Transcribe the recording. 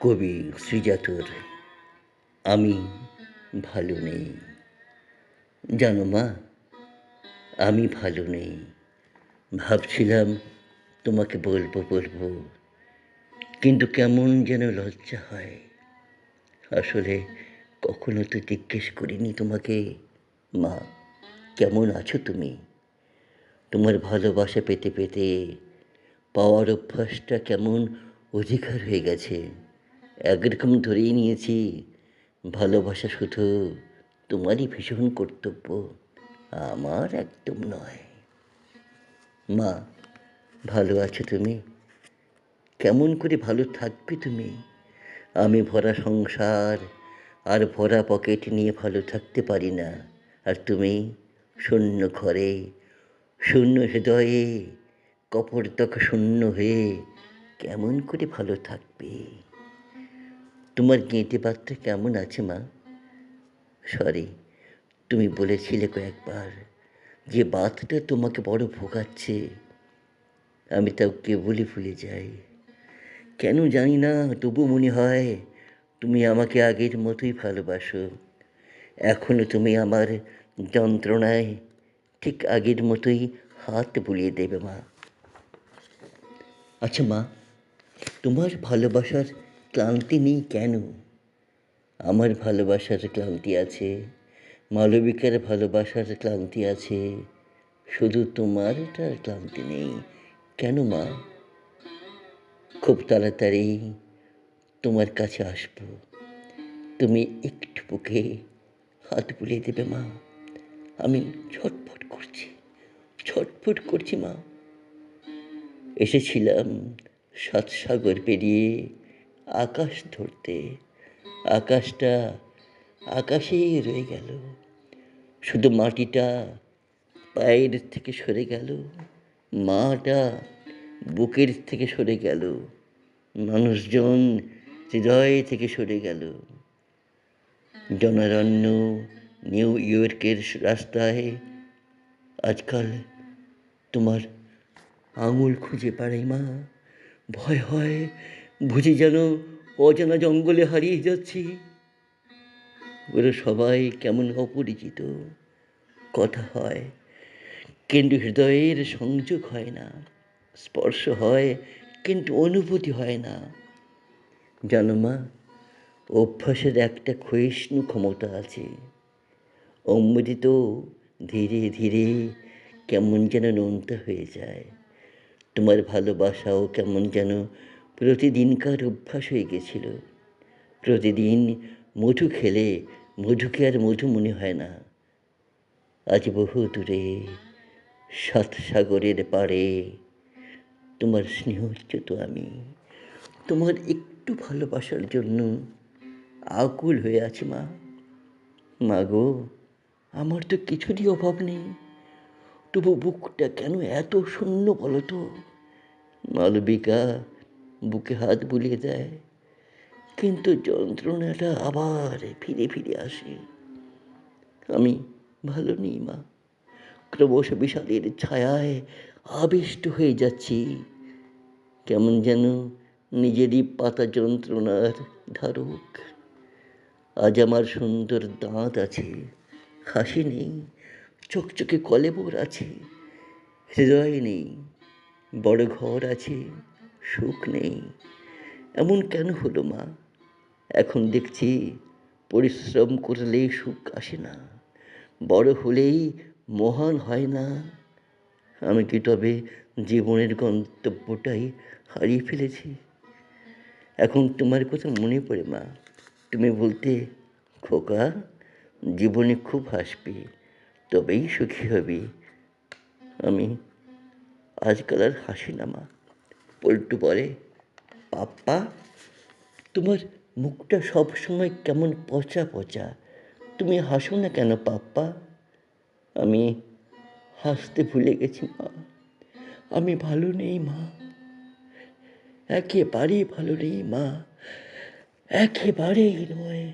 কবি শ্রীজাতর আমি ভালো নেই। জানো মা, আমি ভালো নেই। ভাবছিলাম তোমাকে বলব বলব, কিন্তু কেমন যেন লজ্জা হয়। আসলে কখনো তো জিজ্ঞেস করিনি তোমাকে। মা, কেমন আছো তুমি? তোমার ভালোবাসা পেতে পেতে পাওয়ার অভ্যাসটা কেমন অধিকার হয়ে গেছে? একরকম ধরেই নিয়েছি। ভালোবাসা শুধু তোমারই ভীষণ কর্তব্য, আমার একদম নয়। মা, ভালো আছো তুমি? কেমন করে ভালো থাকবে তুমি? আমি ভরা সংসার আর ভরা পকেট নিয়ে ভালো থাকতে পারি না। আর তুমি শূন্য ঘরে, শূন্য হৃদয়ে কপরতক শূন্য হয়ে কেমন করে ভালো থাকবে? তোমার গেঁটে পাত্র কেমন আছে মা? সরি, তুমি বলেছিলে কয়েকবার যে বাতটা তোমাকে বড় ভোগাচ্ছে, আমি তাও কেবলই ভুলে যাই। কেন জানি না, তবু মনে হয় তুমি আমাকে আগের মতোই ভালোবাসো। এখনও তুমি আমার যন্ত্রণায় ঠিক আগের মতোই হাত বুলিয়ে দেবে মা। আচ্ছা মা, তোমার ভালোবাসার ক্লান্তি নেই কেন? আমার ভালোবাসার ক্লান্তি আছে, মালবিকার ভালোবাসার ক্লান্তি আছে, শুধু তোমারটার ক্লান্তি নেই। কেন মা? খুব তাড়াতাড়ি তোমার কাছে আসব। তুমি একটু বুকে হাত বুলিয়ে দেবে মা। আমি ছটফট করছি ছটফট করছি মা। এসেছিলাম সাত সাগর পেরিয়ে আকাশ ধরতে। আকাশটা আকাশেই রয়ে গেল। শুধু মাটিটা পায়ের থেকে সরে গেল। মাটা বুকের থেকে সরে গেল। মানুষজন হৃদয় থেকে সরে গেল। জনারণ্য নিউ ইয়র্কের রাস্তায় আজকাল তোমার আঙুল খুঁজে পাড়াই মা ভয় হয় বুঝি যেন অজানা জঙ্গলে হারিয়ে যাচ্ছি। ওরা সবাই কেমন অপরিচিত? কথা হয়, কিন্তু হৃদয়ের সংযোগ হয় না, স্পর্শ হয়, কিন্তু অনুভূতি হয় না। জানো মা, অভ্যাসের একটা ক্ষয়িষ্ণু ক্ষমতা আছে। অমৃত ধীরে ধীরে কেমন যেন নোনতা হয়ে যায়। তোমার ভালোবাসাও কেমন যেন প্রতিদিনকার অভ্যাস হয়ে গেছিল? প্রতিদিন মধু খেলে মধুকে আর মধু মনে হয় না। আজ বহু দূরে, সাত সাগরের পাড়ে, তোমার স্নেহচ্যুত আমি। তোমার একটু ভালোবাসার জন্য আকুল হয়ে আছি মা। মা গো, আমার তো কিছুরই অভাব নেই। তবু বুকটা কেন এত শূন্য বলো তো? মালবিকা বুকে হাত বুলিয়ে দেয়। কিন্তু যন্ত্রণাটা আবার ফিরে ফিরে আসে। আমি, ভালো নেই মা। ক্রমশ বিশালের ছায়ায় আবিষ্ট হয়ে যাচ্ছি। কেমন যেন নিজেরই পাতা যন্ত্রণার ধারক। আজ আমার সুন্দর দাঁত আছে, হাসি নেই, চকচকে কলেবর আছে, হৃদয় নেই, বড় ঘর আছে সুখ নেই। এমন কেন হলো মা? এখন দেখছি পরিশ্রম করলেই সুখ আসে না। বড় হলেই মহান হয় না। আমি কি তবে জীবনের গন্তব্যটাই হারিয়ে ফেলেছি? এখন তোমার কথা মনে পড়ে মা। তুমি বলতে, খোকা, জীবনে খুব হাসবে, তবেই সুখী হবে। আমি আজকাল আর হাসি না মা। পল্টু বলে পাপ্পা তোমার মুখটা সব সময় কেমন পচা পচা। তুমি হাসো না কেন পাপ্পা আমি হাসতে ভুলে গেছি, মা। আমি ভালো নেই, মা। একেবারেই ভালো নেই, মা। একেবারেই নয়।